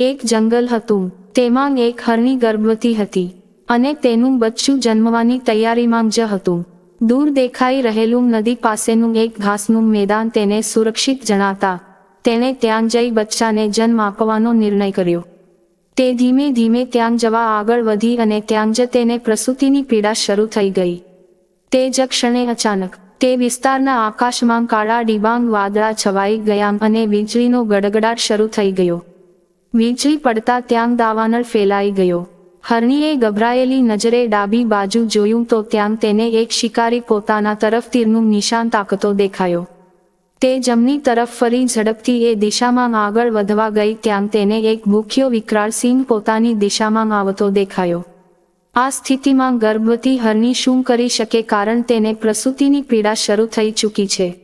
એક જંગલ હતું, તેમાં એક હરણી ગર્ભવતી હતી, અને તેનું બચ્ચું જન્મવાની તૈયારીમાં જ હતું. દૂર દેખાઈ રહેલું નદી પાસેનું એક ઘાસનું મેદાન તેને સુરક્ષિત જણાતા, તેણે ત્યાં જઈ બચ્ચાને જન્મ આપવાનો નિર્ણય કર્યો. તે ધીમે ધીમે ત્યાં જવા આગળ વધી અને ત્યાં જ તેને પ્રસૂતિની પીડા શરૂ થઈ ગઈ. તે જ ક્ષણે અચાનક, તે વિસ્તારના આકાશમાં કાળા ડિબાંગ વાદળા છવાઈ ગયા અને વીજળીનો ગડગડાટ શરૂ થઈ ગયો. વીજળી પડતા ત્યાં દાવાનળ ફેલાઈ ગયો. હરણીએ ગભરાયેલી નજરે ડાબી બાજુ જોયું તો ત્યાં તેને એક શિકારી પોતાના તરફ તીરનું નિશાન તાકતો દેખાયો. તે જમણી તરફ ફરી ઝડપથી એ દિશામાં આગળ વધવા ગઈ ત્યાં તેને એક ભૂખ્યો વિકરાળ સિંહ પોતાની દિશામાં આવતો દેખાયો. આ સ્થિતિમાં ગર્ભવતી હરણી શું કરી શકે કારણ તેને પ્રસૂતિની પીડા શરૂ થઈ ચૂકી છે.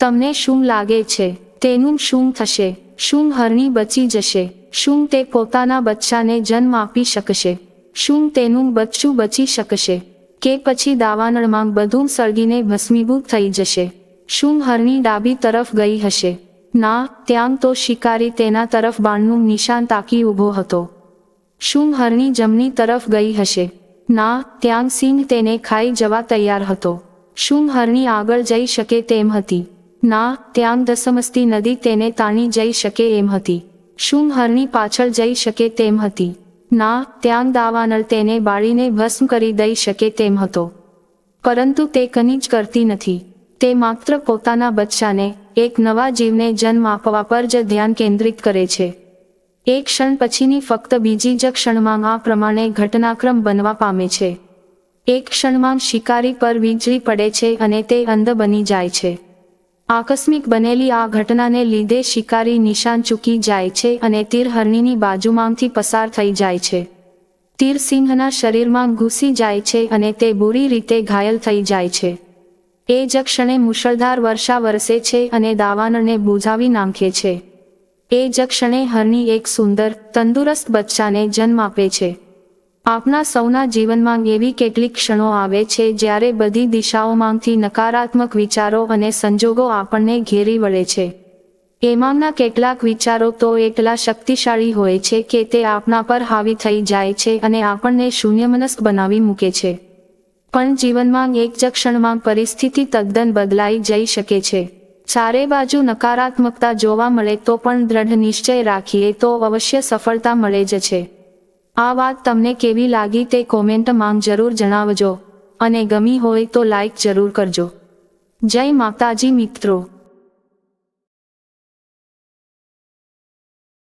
તમને શું લાગે છે? તેનું શું થશે? શું હરણી બચી જશે? શું તે પોતાના બચ્ચાને જન્મ આપી શકશે? શું તેનું બચ્ચું બચી શકશે? કે પછી દાવાનળમાં બધું સળગીને ભસ્મીભૂત થઈ જશે? શું હરણી ડાબી તરફ ગઈ હશે? ના, ત્યાં તો શિકારી તેના તરફ બાણનું નિશાન તાકી ઊભો હતો. શું હરણી જમણી તરફ ગઈ હશે? ના, ત્યાં સિંહ તેને ખાઈ જવા તૈયાર હતો. શું હરણી આગળ જઈ શકે તેમ હતી? ના, ત્યાં દસમસ્તી નદી તેને તાણી જઈ શકે એમ હતી. શું હરણી પાછળ જઈ શકે તેમ હતી. ના, ત્યાં દાવાનળ તેને બાળીને ભસ્મ કરી દઈ શકે તેમ હતો. પરંતુ તે કની જ કરતી નથી. તે માત્ર પોતાના બચ્ચાને, એક નવા જીવને જન્મ આપવા પર જ ધ્યાન કેન્દ્રિત કરે છે. એક ક્ષણ પછીની ફક્ત બીજી જ ક્ષણમાં આ પ્રમાણે ઘટનાક્રમ બનવા પામે છે. એક ક્ષણમાં શિકારી પર વીજળી પડે છે અને તે અંધ બની જાય છે. આકસ્મિક બનેલી આ ઘટનાને લીધે શિકારી નિશાન ચૂકી જાય છે અને તીર હરણીની બાજુમાંથી પસાર થઈ જાય છે. તીર સિંહના શરીરમાં ઘૂસી જાય છે અને તે બુરી રીતે ઘાયલ થઈ જાય છે. એ જ ક્ષણે મુશળધાર વર્ષા વરસે છે અને દાવાનળને બુઝાવી નાંખે છે. એ જ ક્ષણે હરણી એક સુંદર, તંદુરસ્ત બચ્ચાને જન્મ આપે છે. આપના સૌના જીવનમાં એવી કેટલીક ક્ષણો આવે છે જ્યારે બધી દિશાઓમાંથી નકારાત્મક વિચારો અને સંજોગો આપણને ઘેરી વળે છે. એમાંના કેટલાક વિચારો તો એટલા શક્તિશાળી હોય છે કે તે આપના પર હાવી થઈ જાય છે અને આપણને શૂન્યમનસ્ક બનાવી મૂકે છે. પણ જીવનમાં એક જ ક્ષણમાં પરિસ્થિતિ તદ્દન બદલાઈ જઈ શકે છે. ચારે બાજુ નકારાત્મકતા જોવા મળે તો પણ દ્રઢ નિશ્ચય રાખીએ તો અવશ્ય સફળતા મળે જ છે. આ વાત તમને કેવી લાગી તે કોમેન્ટમાં જરૂર જણાવજો અને ગમી હોય તો લાઈક જરૂર કરજો. જય માતાજી મિત્રો.